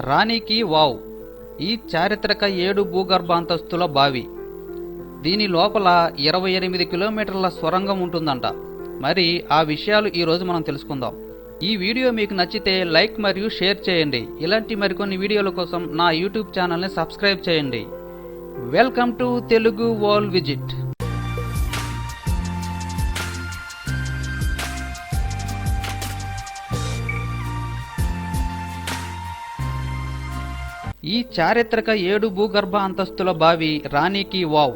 రాణికి వావ్. ఈ చారిత్రక ఏడు భూగర్భ అంతస్తుల బావి. దీని లోపల ఇరవై ఎనిమిది కిలోమీటర్ల సొరంగం ఉంటుందంట. మరి ఆ విషయాలు ఈరోజు మనం తెలుసుకుందాం. ఈ వీడియో మీకు నచ్చితే లైక్ మరియు షేర్ చేయండి. ఇలాంటి మరికొన్ని వీడియోల కోసం నా యూట్యూబ్ ఛానల్ని సబ్స్క్రైబ్ చేయండి. Welcome to Telugu world visit. ఈ చారిత్రక ఏడు భూగర్భ అంతస్తుల బావి రాణికి వావ్.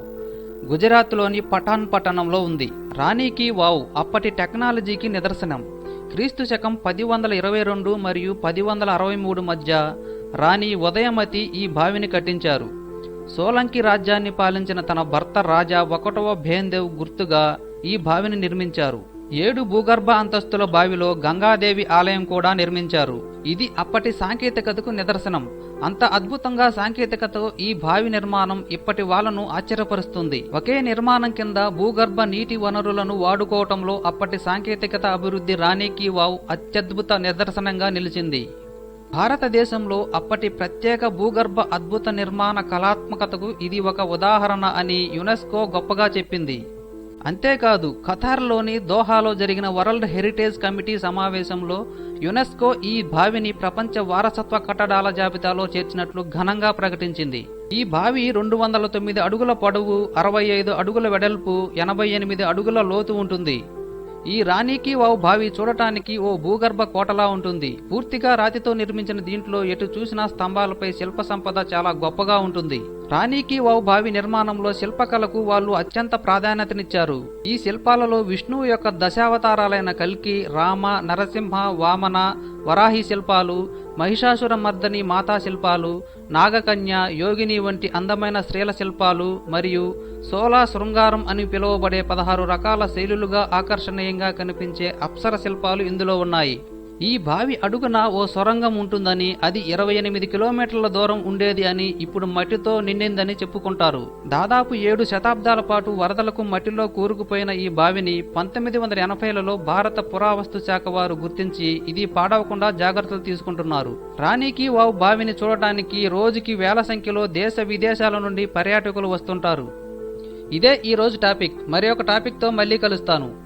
గుజరాత్లోని పఠాన్ పట్టణంలో ఉంది. రాణికి వావ్ అప్పటి టెక్నాలజీకి నిదర్శనం. క్రీస్తు శకం పది వందల ఇరవై రెండు మరియు పది వందల అరవై మూడు మధ్య రాణి ఉదయమతి ఈ బావిని కట్టించారు. సోలంకి రాజ్యాన్ని పాలించిన తన భర్త రాజా ఒకటవ భేందేవ్ గుర్తుగా ఈ బావిని నిర్మించారు. ఏడు భూగర్భ అంతస్తుల బావిలో గంగాదేవి ఆలయం కూడా నిర్మించారు. ఇది అప్పటి సాంకేతికతకు నిదర్శనం. అంత అద్భుతంగా సాంకేతికతో ఈ బావి నిర్మాణం ఇప్పటి వాళ్ళను ఆశ్చర్యపరుస్తుంది. ఒకే నిర్మాణం కింద భూగర్భ నీటి వనరులను వాడుకోవటంలో అప్పటి సాంకేతికత అభివృద్ధి రాణికి వావ్ అత్యద్భుత నిదర్శనంగా నిలిచింది. భారతదేశంలో అప్పటి ప్రత్యేక భూగర్భ అద్భుత నిర్మాణ కళాత్మకతకు ఇది ఒక ఉదాహరణ అని యునెస్కో గొప్పగా చెప్పింది. అంతేకాదు ఖతార్లోని దోహాలో జరిగిన వరల్డ్ హెరిటేజ్ కమిటీ సమావేశంలో యునెస్కో ఈ బావిని ప్రపంచ వారసత్వ కట్టడాల జాబితాలో చేర్చినట్లు ఘనంగా ప్రకటించింది. ఈ బావి రెండు వందల తొమ్మిది అడుగుల పొడవు అరవై ఐదు అడుగుల వెడల్పు ఎనభై ఎనిమిది అడుగుల లోతు ఉంటుంది. ఈ రాణికి వావ్ బావి చూడటానికి ఓ భూగర్భ కోటలా ఉంటుంది. పూర్తిగా రాతితో నిర్మించిన దీంట్లో ఎటు చూసినా స్తంభాలపై శిల్ప సంపద చాలా గొప్పగా ఉంటుంది. రాణికి వావ్ బావి నిర్మాణంలో శిల్పకళకు వాళ్ళు అత్యంత ప్రాధాన్యతనిచ్చారు. ఈ శిల్పాలలో విష్ణువు యొక్క దశావతారాలైన కల్కి రామ నరసింహ వామన వరాహి శిల్పాలు మహిషాసుర మర్దని మాతా శిల్పాలు నాగకన్య యోగిని వంటి అందమైన స్త్రీల శిల్పాలు మరియు సోలా శృంగారం అని పిలువబడే పదహారు రకాల శైలులుగా ఆకర్షణీయంగా కనిపించే అప్సర శిల్పాలు ఇందులో ఉన్నాయి. ఈ బావి అడుగున ఓ సొరంగం ఉంటుందని అది ఇరవై ఎనిమిది కిలోమీటర్ల దూరం ఉండేది అని ఇప్పుడు మట్టితో నిండిందని చెప్పుకుంటారు. దాదాపు ఏడు శతాబ్దాల పాటు వరదలకు మట్టిలో కూరుకుపోయిన ఈ బావిని పంతొమ్మిది వందల ఎనభైలలో భారత పురావస్తు శాఖ వారు గుర్తించి ఇది పాడవకుండా జాగ్రత్తలు తీసుకుంటున్నారు. రాణికి వావ్ బావిని చూడటానికి రోజుకి వేల సంఖ్యలో దేశ విదేశాల నుండి పర్యాటకులు వస్తుంటారు. ఇదే ఈ రోజు టాపిక్. మరి ఒక టాపిక్తో మళ్ళీ కలుస్తాను.